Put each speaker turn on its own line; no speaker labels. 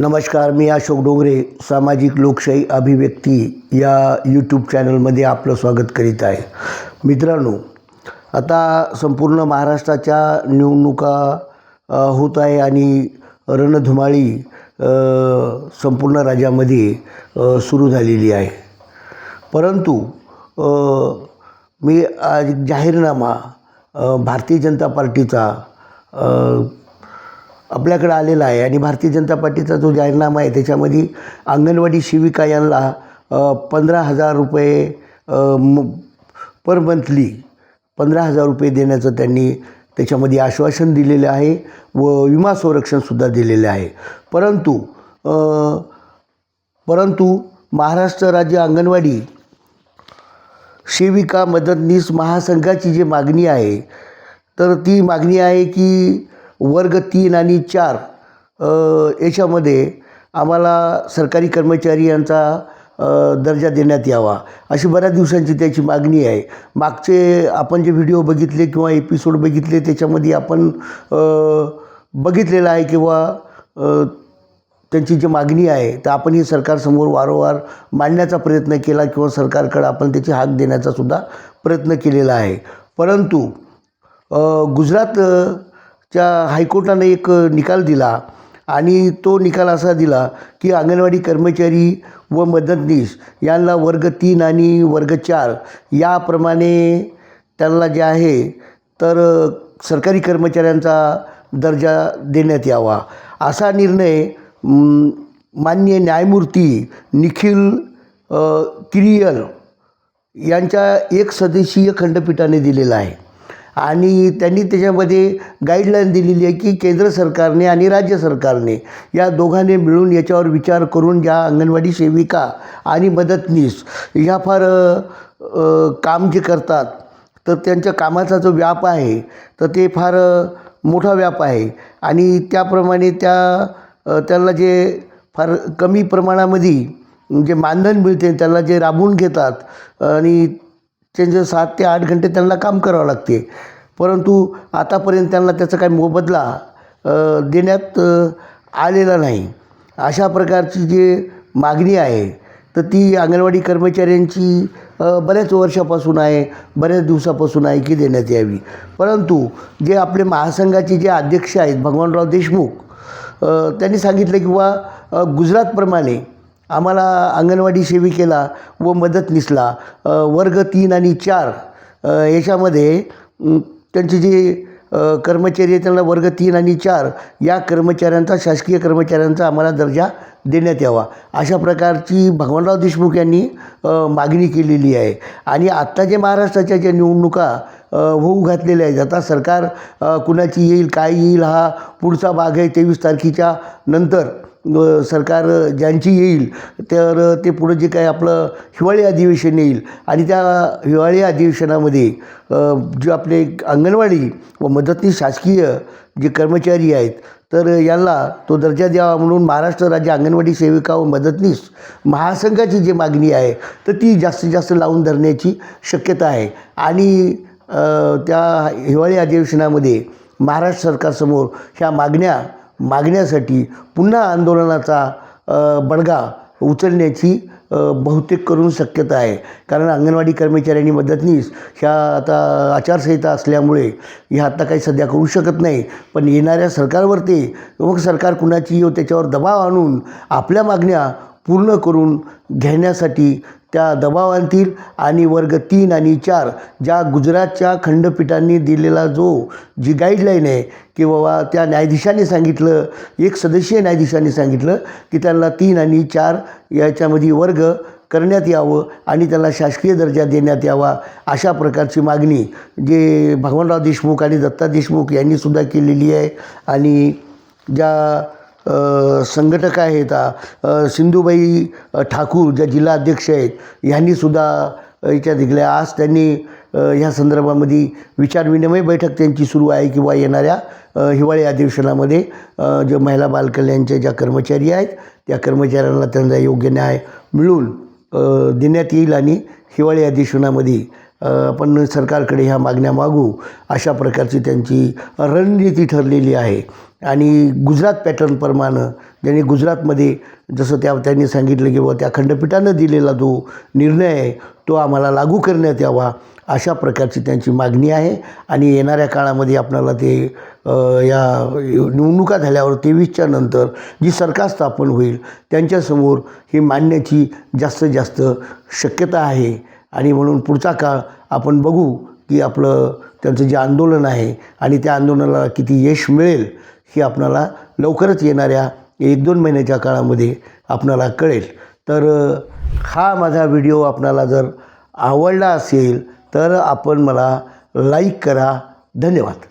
नमस्कार मी अशोक डोंगरे सामाजिक लोकशाही अभिव्यक्ती या यूट्यूब चॅनलमध्ये आपलं स्वागत करीत आहे. मित्रांनो आता संपूर्ण महाराष्ट्राच्या निवडणुका होत आहे आणि रणधुमाळी संपूर्ण राज्यामध्ये सुरू झालेली आहे. परंतु मी आज जाहीरनामा भारतीय जनता पार्टीचा आपल्याकडं आलेला आहे. आणि भारतीय जनता पार्टीचा जो जाहीरनामा आहे त्याच्यामध्ये अंगणवाडी सेविका यांना पंधरा हजार रुपये पर मंथली पंधरा हजार रुपये देण्याचं त्यांनी त्याच्यामध्ये आश्वासन दिलेलं आहे व विमा संरक्षणसुद्धा दिलेलं आहे. परंतु परंतु महाराष्ट्र राज्य अंगणवाडी सेविका मदतनीस महासंघाची जी मागणी आहे तर ती मागणी आहे की वर्ग तीन आणि चार याच्यामध्ये आम्हाला सरकारी कर्मचारी यांचा दर्जा देण्यात यावा. अशी बऱ्याच दिवसांची त्याची मागणी आहे. मागचे आपण जे व्हिडिओ बघितले किंवा एपिसोड बघितले त्याच्यामध्ये आपण बघितलेलं आहे किंवा त्यांची जी मागणी आहे तर आपण ही सरकारसमोर वारंवार मांडण्याचा प्रयत्न केला किंवा सरकारकडे आपण त्याची हाक देण्याचा सुद्धा प्रयत्न केलेला आहे. परंतु गुजरात च्या हायकोर्टाने एक निकाल दिला आणि तो निकाल असा दिला की अंगणवाडी कर्मचारी व मदतनीस यांना वर्ग तीन आणि वर्ग चार याप्रमाणे त्यांना जे आहे तर सरकारी कर्मचाऱ्यांचा दर्जा देण्यात यावा. असा निर्णय मान्य न्यायमूर्ती निखिल किरियल यांच्या एक सदस्यीय खंडपीठाने दिलेला आहे. आणि त्यांनी त्याच्यामध्ये गाईडलाईन दिलेली आहे की केंद्र सरकारने आणि राज्य सरकारने या दोघांनी मिळून याच्यावर विचार करून ज्या अंगणवाडी सेविका आणि मदतनीस ह्या फार काम जे करतात तर त्यांच्या कामाचा जो व्याप आहे तर ते फार मोठा व्याप आहे. आणि त्याप्रमाणे त्या त्यांना जे फार कमी प्रमाणामध्ये जे मानधन मिळते त्यांना जे राबवून घेतात आणि त्यांचे सात ते आठ घंटे त्यांना काम करावं लागते. परंतु आतापर्यंत त्यांना त्याचा काही मोबदला देण्यात आलेला नाही. अशा प्रकारची जी मागणी आहे तर ती अंगणवाडी कर्मचाऱ्यांची बऱ्याच वर्षापासून आहे बऱ्याच दिवसापासून आहे की देण्यात यावी. परंतु जे आपले महासंघाचे जे अध्यक्ष आहेत भगवानराव देशमुख त्यांनी सांगितलं की बा गुजरातप्रमाणे आम्हाला अंगणवाडी सेविकेला व मदतनीसला वर्ग तीन आणि चार याच्यामध्ये त्यांचे जे कर्मचारी आहेत त्यांना वर्ग तीन आणि चार या कर्मचाऱ्यांचा शासकीय कर्मचाऱ्यांचा आम्हाला दर्जा देण्यात यावा. अशा प्रकारची भगवानराव देशमुख यांनी मागणी केलेली आहे. आणि आत्ता जे महाराष्ट्राच्या ज्या निवडणुका होऊ घातलेल्या आहेत आता सरकार कुणाची येईल काय येईल हा पुढचा भाग आहे तेवीस तारखेच्या नंतर. सरकार ज्यांची येईल तर ते पुढं जे काही आपलं हिवाळी अधिवेशन येईल आणि त्या हिवाळी अधिवेशनामध्ये जे आपले अंगणवाडी व मदतनीस शासकीय जे कर्मचारी आहेत तर यांना तो दर्जा द्यावा म्हणून महाराष्ट्र राज्य अंगणवाडी सेविका व मदतनीस महासंघाची जी मागणी आहे तर ती जास्तीत जास्त लावून धरण्याची शक्यता आहे. आणि त्या हिवाळी अधिवेशनामध्ये महाराष्ट्र सरकारसमोर ह्या मागण्या मागण्यासाठी पुन्हा आंदोलनाचा बडगा उचलण्याची बहुतेक करून शक्यता आहे. कारण अंगणवाडी कर्मचाऱ्यांनी मदतनीस ह्या आता आचारसंहिता असल्यामुळे ह्या आता काही सध्या करू शकत नाही. पण येणाऱ्या सरकारवर ते मग सरकार कुणाची येऊ त्याच्यावर दबाव आणून आपल्या मागण्या पूर्ण करून घेण्यासाठी त्या दबावांतील आणि वर्ग तीन आणि चार ज्या गुजरातच्या खंडपीठांनी दिलेला जो जी गाईडलाईन आहे की बाबा त्या न्यायाधीशांनी सांगितलं एक सदस्यीय न्यायाधीशांनी सांगितलं की त्यांना तीन आणि चार याच्यामध्ये वर्ग करण्यात यावं आणि त्याला शासकीय दर्जा देण्यात यावा अशा प्रकारची मागणी जे भगवानराव देशमुख आणि दत्ता देशमुख यांनीसुद्धा केलेली आहे. आणि ज्या संघटक आहेत सिंधुबाई ठाकूर ज्या जिल्हा अध्यक्ष आहेत ह्यांनीसुद्धा याच्यात दिल्या आज त्यांनी ह्या संदर्भामध्ये विचारविनिमय बैठक त्यांची सुरू आहे किंवा येणाऱ्या हिवाळी अधिवेशनामध्ये जे महिला बालकल्याणच्या ज्या कर्मचारी आहेत त्या कर्मचाऱ्यांना त्यांना योग्य न्याय मिळून देण्यात येईल आणि हिवाळी अधिवेशनामध्ये आपण सरकारकडे ह्या मागण्या मागू अशा प्रकारची त्यांची रणनीती ठरलेली आहे. आणि गुजरात पॅटर्नप्रमाणे ज्यांनी गुजरातमध्ये जसं त्या त्यांनी सांगितलं की बुवा त्या खंडपीठानं दिलेला जो निर्णय आहे तो आम्हाला लागू करण्यात यावा अशा प्रकारची त्यांची मागणी आहे. आणि येणाऱ्या काळामध्ये आपणाला ते या निवडणुका झाल्यावर तेवीसच्या नंतर जी सरकार स्थापन होईल त्यांच्यासमोर हे मांडण्याची जास्तीत जास्त शक्यता आहे. आणि म्हणून पुढचा काळ आपण बघू की आपलं त्यांचं जे आंदोलन आहे आणि त्या आंदोलनाला किती यश मिळेल हे आपणाला लवकरच येणाऱ्या एक दोन महिन्याच्या काळामध्ये आपणाला कळेल. तर हा माझा व्हिडिओ आपणाला जर आवडला असेल तर आपण मला लाईक करा. धन्यवाद.